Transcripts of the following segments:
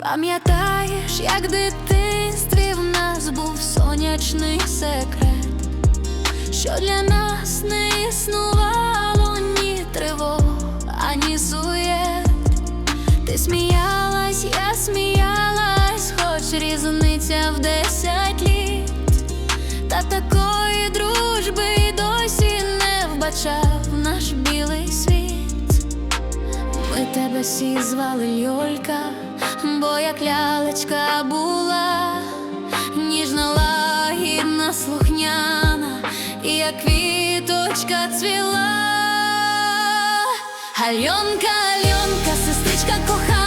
Пам'ятаєш, як в дитинстві в нас був сонячний секрет, що для нас не існувало ні тривог, ані суєт. Ти сміялась, я сміялась, хоч різниця в десять літ. Та такої дружби досі не вбачав наш білий світ. Ми тебе всі звали Льолька, як лялечка була, ніжна, лагідна, слухняна, і як квіточка цвіла. Альонка, Альонка, сестричка кохана,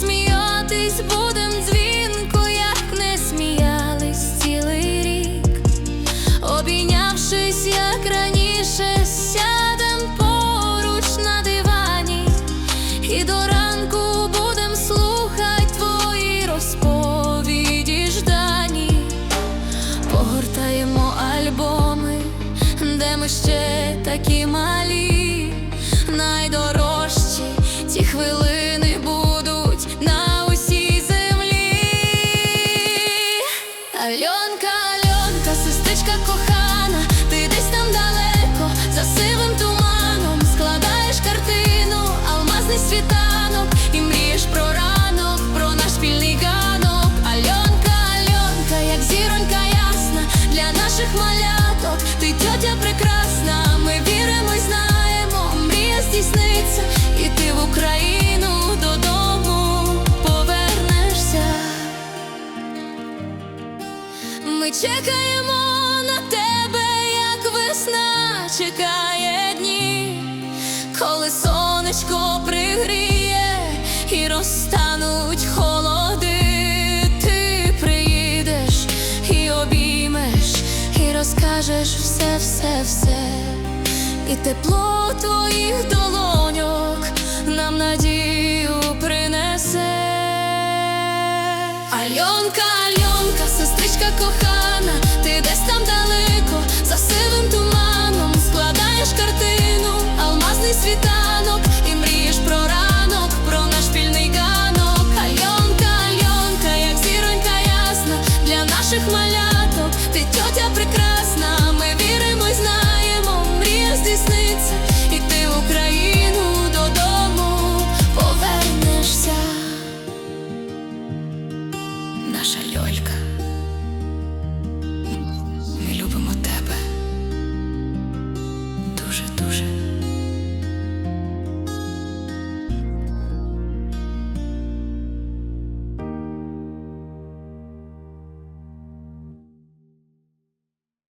сміятись будем дзвінко, як не сміялись цілий рік. Обійнявшись, як раніше, сядем поруч на дивані, і до ранку будем слухать твої розповіді ждані. Погортаємо альбоми, де ми ще Ми чекаємо на тебе, як весна чекає дні, коли сонечко пригріє і розтануть холоди, ти приїдеш і обіймеш, і розкажеш все, все, все, і тепло твоїх долоньок нам надію принесе. Альонка, кохана, ти десь там далеко, за сивим туманом складаєш картину, алмазний світанок, і мрієш про ранок, про наш пільний ганок. Альонка, Альонка, як зіронька ясна, для наших маляток, ти тьотя прекрасна, ми віримо й знаємо, мрія здійсниться, і ти Україну додому повернешся. Наша Льолька